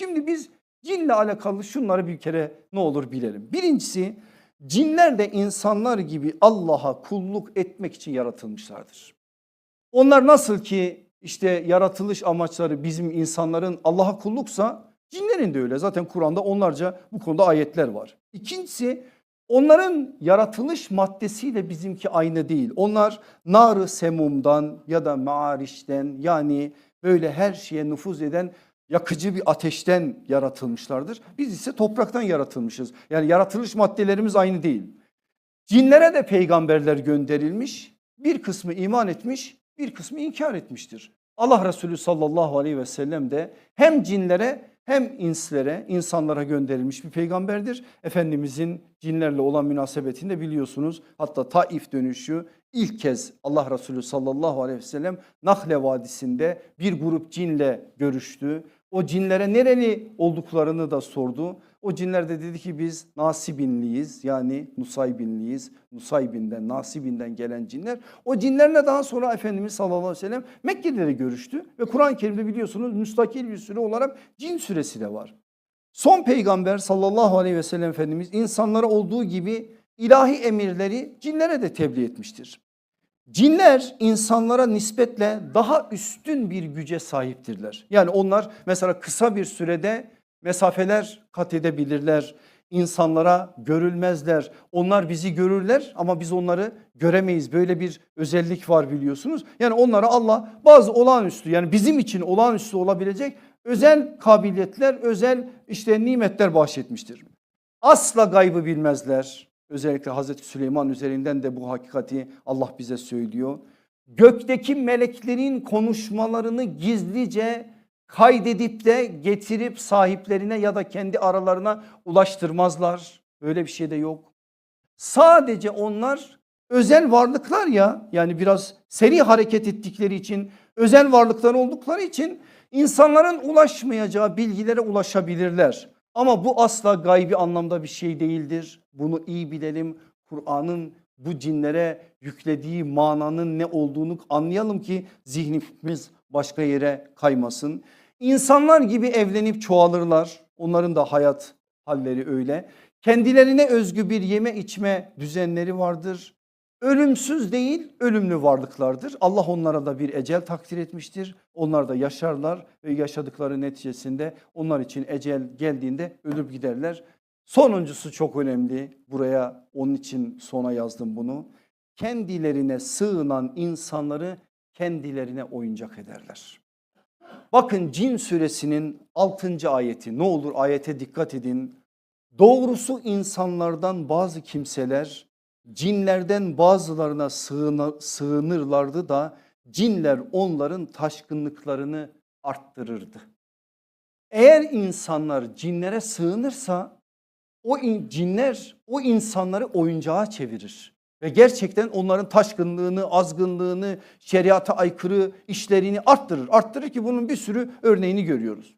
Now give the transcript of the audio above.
Şimdi biz cinle alakalı şunları bir kere ne olur bilelim. Birincisi cinler de insanlar gibi Allah'a kulluk etmek için yaratılmışlardır. Onlar nasıl ki işte yaratılış amaçları bizim insanların Allah'a kulluksa cinlerin de öyle. Zaten Kur'an'da onlarca bu konuda ayetler var. İkincisi onların yaratılış maddesiyle bizimki aynı değil. Onlar nar semumdan ya da maarişten yani böyle her şeye nüfuz eden yakıcı bir ateşten yaratılmışlardır. Biz ise topraktan yaratılmışız. Yani yaratılış maddelerimiz aynı değil. Cinlere de peygamberler gönderilmiş. Bir kısmı iman etmiş, bir kısmı inkar etmiştir. Allah Resulü sallallahu aleyhi ve sellem de hem cinlere hem inslere, insanlara gönderilmiş bir peygamberdir. Efendimizin cinlerle olan münasebetini de biliyorsunuz. Hatta Taif dönüşü ilk kez Allah Resulü sallallahu aleyhi ve sellem Nahle Vadisi'nde bir grup cinle görüştü. O cinlere nereli olduklarını da sordu. O cinler de dedi ki biz Nasibinliyiz yani Nusaybinliyiz. Nusaybinden, Nasibinden gelen cinler. O cinlerle daha sonra Efendimiz sallallahu aleyhi ve sellem Mekke'de görüştü. Ve Kur'an-ı Kerim'de biliyorsunuz müstakil bir süre olarak cin süresi de var. Son peygamber sallallahu aleyhi ve sellem Efendimiz insanlara olduğu gibi ilahi emirleri cinlere de tebliğ etmiştir. Cinler insanlara nispetle daha üstün bir güce sahiptirler. Yani onlar mesela kısa bir sürede mesafeler kat edebilirler. İnsanlara görülmezler. Onlar bizi görürler ama biz onları göremeyiz. Böyle bir özellik var biliyorsunuz. Yani onlara Allah bazı olağanüstü yani bizim için olağanüstü olabilecek özel kabiliyetler, özel işte nimetler bahşetmiştir. Asla gaybı bilmezler. Özellikle Hazreti Süleyman üzerinden de bu hakikati Allah bize söylüyor. Gökteki meleklerin konuşmalarını gizlice kaydedip de getirip sahiplerine ya da kendi aralarına ulaştırmazlar. Öyle bir şey de yok. Sadece onlar özel varlıklar ya yani biraz seri hareket ettikleri için özel varlıklar oldukları için insanların ulaşmayacağı bilgilere ulaşabilirler. Ama bu asla gaybi anlamda bir şey değildir. Bunu iyi bilelim. Kur'an'ın bu cinlere yüklediği mananın ne olduğunu anlayalım ki zihnimiz başka yere kaymasın. İnsanlar gibi evlenip çoğalırlar. Onların da hayat halleri öyle. Kendilerine özgü bir yeme içme düzenleri vardır. Ölümsüz değil ölümlü varlıklardır. Allah onlara da bir ecel takdir etmiştir. Onlar da yaşarlar ve yaşadıkları neticesinde onlar için ecel geldiğinde ölüp giderler. Sonuncusu çok önemli. Buraya onun için sona yazdım bunu. Kendilerine sığınan insanları kendilerine oyuncak ederler. Bakın Cin suresinin 6. ayeti ne olur ayete dikkat edin. Doğrusu insanlardan bazı kimseler cinlerden bazılarına sığınırlardı da cinler onların taşkınlıklarını arttırırdı. Eğer insanlar cinlere sığınırsa o in, cinler o insanları oyuncağa çevirir. Ve gerçekten onların taşkınlığını, azgınlığını, şeriata aykırı işlerini arttırır. Arttırır ki bunun bir sürü örneğini görüyoruz.